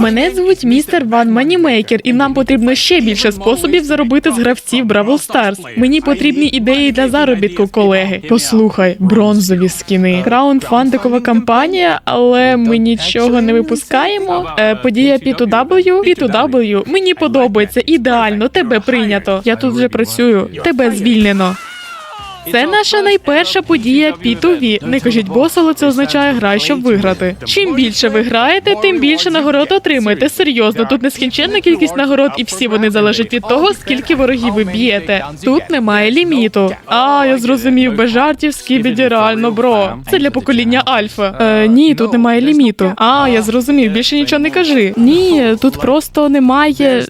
Мене звуть містер Ван Манімейкер, і нам потрібно ще більше способів заробити з гравців Бравл Старс. Мені потрібні ідеї для заробітку, колеги. Послухай, бронзові скіни. Краундфандикова кампанія, але ми нічого не випускаємо. Е, подія P2W, P2W. Мені подобається. Ідеально, тебе прийнято. Я тут вже працюю. Тебе звільнено. Це наша найперша подія P2V. Не кажіть бос, але це означає гра, щоб виграти. Чим більше ви граєте, тим більше нагород отримаєте. Серйозно, тут нескінченна кількість нагород, і всі вони залежать від того, скільки ворогів ви б'єте. Тут немає ліміту. А, я зрозумів, без жартів скібіді реально, бро. Це для покоління Альфа. Е, ні, тут немає ліміту. А, я зрозумів, більше нічого не кажи. Ні, тут просто немає.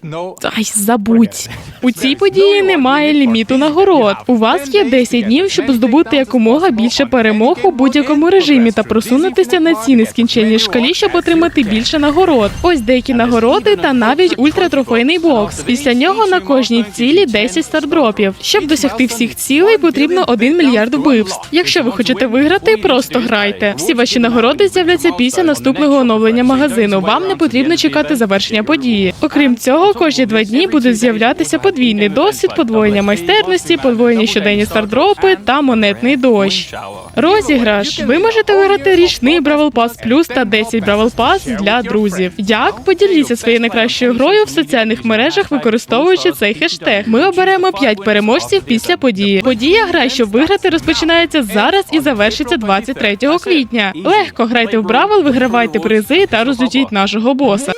Ай, забудь. У цій події немає ліміту нагород. У вас є 10 днів, щоб здобути якомога більше перемог у будь-якому режимі та просунутися на цій нескінченній шкалі, щоб отримати більше нагород. Ось деякі нагороди та навіть ультратрофейний бокс. Після нього на кожній цілі 10 стардропів. Щоб досягти всіх цілей, потрібно 1 мільярд вбивств. Якщо ви хочете виграти, просто грайте. Всі ваші нагороди з'являться після наступного оновлення магазину. Вам не потрібно чекати завершення події. Окрім цього, кожні два дні будуть з'являтися подвійний досвід, подвоєння майстерності, подвоєні щоденні стардропи та монетний дощ. Розіграш. Ви можете виграти річний Бравл Пас Плюс та 10 Бравл Пас для друзів. Як поділіться своєю найкращою грою в соціальних мережах, використовуючи цей хештег. Ми оберемо 5 переможців після події. Подія гра, щоб виграти, розпочинається зараз і завершиться 23 квітня. Легко грайте в Бравл, вигравайте призи та розлютіть нашого боса.